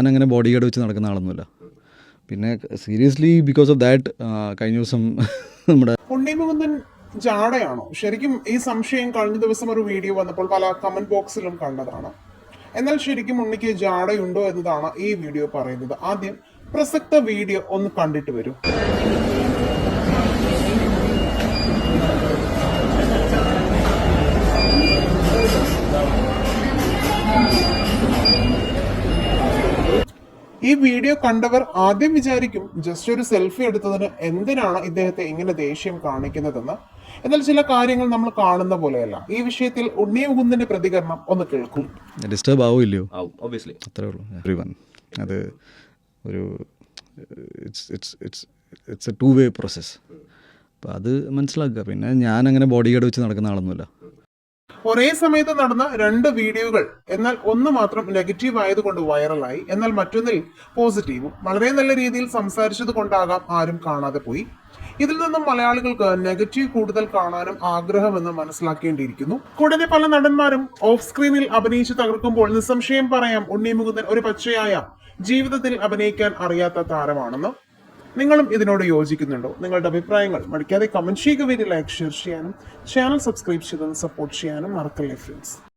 ഞാനങ്ങനെ body guard വെച്ച് നടക്കുന്ന ആളൊന്നുമില്ല. പിന്നെ സീരിയസ്ലി ബിക്കോസ് ഓഫ് ദാറ്റ് കഴിഞ്ഞ ദിവസം നമ്മുടെ ജാടയാണോ ശരിക്കും ഈ സംശയം കഴിഞ്ഞ ദിവസം ഒരു വീഡിയോ വന്നപ്പോൾ പല കമന്റ് ബോക്സിലും കണ്ടതാണ്. എന്നാൽ ശരിക്കും ഉണ്ണിക്ക് ജാടയുണ്ടോ എന്നതാണ് ഈ വീഡിയോ പറയുന്നത്. ആദ്യം പ്രസക്ത വീഡിയോ ഒന്ന് കണ്ടിട്ട് വരൂ. ഈ വീഡിയോ കണ്ടവർ ആദ്യം വിചാരിക്കും ജസ്റ്റ് ഒരു സെൽഫി എടുത്തതിന് എന്തിനാണ് ഇദ്ദേഹത്തെ ഇങ്ങനെ ദേഷ്യം കാണിക്കുന്നതെന്ന്. എന്നാൽ ചില കാര്യങ്ങൾ നമ്മൾ കാണുന്ന പോലെയല്ല. ഈ വിഷയത്തിൽ ഉണ്ണി മുകുന്ദന്റെ പ്രതികരണം ഒന്ന് കേൾക്കും. ഡിസ്റ്റർബ് ആവില്ലയോ അത്രേ ഉള്ളൂ. അത് ഒരു it's it's it's it's a two way process അപ്പോൾ അത് മനസ്സിലാക്കുക. പിന്നെ ഞാനങ്ങനെ ബോഡി ഗാർഡ് വെച്ച് നടക്കുന്ന ആളൊന്നുമില്ല. ഒരേ സമയത്ത് നടന്ന രണ്ട് വീഡിയോകൾ എന്നാൽ ഒന്ന് മാത്രം നെഗറ്റീവ് ആയതുകൊണ്ട് വൈറലായി എന്നാൽ മറ്റൊന്നിൽ പോസിറ്റീവും. വളരെ നല്ല രീതിയിൽ സംസാരിച്ചത് കൊണ്ടാകാം ആരും കാണാതെ പോയി. ഇതിൽ നിന്നും മലയാളികൾക്ക് നെഗറ്റീവ് കൂടുതൽ കാണാനും ആഗ്രഹമെന്ന് മനസ്സിലാക്കേണ്ടിയിരിക്കുന്നു. കൂടാതെ പല നടന്മാരും ഓഫ് സ്ക്രീനിൽ അഭിനയിച്ച് തകർക്കുമ്പോൾ നിസ്സംശയം പറയാം ഉണ്ണി മുകുന്ദൻ ഒരു പച്ചയായ ജീവിതത്തിൽ അഭിനയിക്കാൻ അറിയാത്ത താരമാണെന്ന്. നിങ്ങളും ഇതിനോട് യോജിക്കുന്നുണ്ടോ? നിങ്ങളുടെ അഭിപ്രായങ്ങൾ മടിക്കാതെ കമന്റ് ചെയ്യുക വീഡിയോ ലൈക്ക് ഷെയർ ചെയ്യാനും ചാനൽ സബ്സ്ക്രൈബ് ചെയ്തത് സപ്പോർട്ട് ചെയ്യാനും മറക്കല്ലേ ഫ്രണ്ട്സ്